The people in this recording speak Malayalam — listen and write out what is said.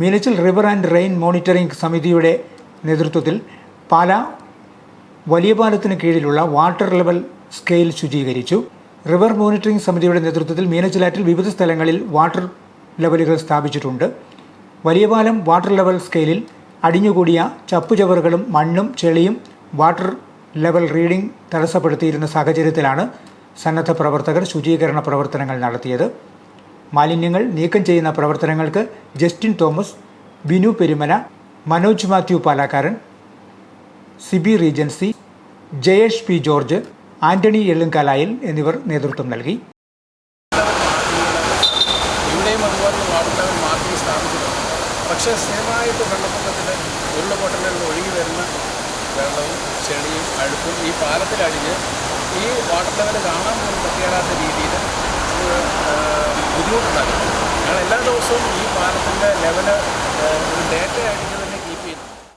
Meenachil river and rain monitoring സമിതിയുടെ നേതൃത്വത്തിൽ പാല വലിയ പാലത്തിന് കീഴിലുള്ള വാട്ടർ ലെവൽ സ്കെയിൽ ശുചീകരിച്ചു. റിവർ മോണിറ്ററിംഗ് സമിതിയുടെ നേതൃത്വത്തിൽ മീനച്ചിലാറ്റിൽ വിവിധ സ്ഥലങ്ങളിൽ വാട്ടർ ലെവലുകൾ സ്ഥാപിച്ചിട്ടുണ്ട്. വലിയ പാലം വാട്ടർ ലെവൽ സ്കെയിലിൽ അടിഞ്ഞുകൂടിയ ചപ്പുചവറുകളും മണ്ണും ചെളിയും വാട്ടർ ലെവൽ റീഡിംഗ് തടസ്സപ്പെടുത്തിയിരുന്ന സാഹചര്യത്തിലാണ് സന്നദ്ധ പ്രവർത്തകർ ശുചീകരണ പ്രവർത്തനങ്ങൾ നടത്തിയത്. മാലിന്യങ്ങൾ നീക്കം ചെയ്യുന്ന പ്രവർത്തനങ്ങൾക്ക് ജസ്റ്റിൻ തോമസ് ബിനു പെരുമന മനോജ് മാത്യു പാലാക്കാരൻ സിബി റീജൻസി ജയേഷ് പി ജോർജ് ആന്റണി എള്ളുംകാലായിൽ എന്നിവർ നേതൃത്വം നൽകി. ഇവിടെയും അതുപോലെ ലെവൽ മാർക്കിംഗ് സ്ഥാപിച്ചിട്ടുണ്ട്. പക്ഷേ സ്ഥിരമായിട്ട് വെള്ളപ്പൊക്കത്തിൽ ഉരുളപൊട്ടലിൽ നിന്ന് ഒഴുകി വരുന്ന വെള്ളവും ചെളിയും അഴുക്കും ഈ പാലത്തിലടിഞ്ഞ് ഈ വാട്ടർ ലെവൽ കാണാൻ പോലും പറ്റിയാലാത്ത രീതിയിൽ ബുദ്ധിമുട്ടുണ്ടാകും ഞങ്ങൾ എല്ലാ ദിവസവും ഈ പാലത്തിന്റെ ലെവൽ ഒരു അടിക്കുന്നത്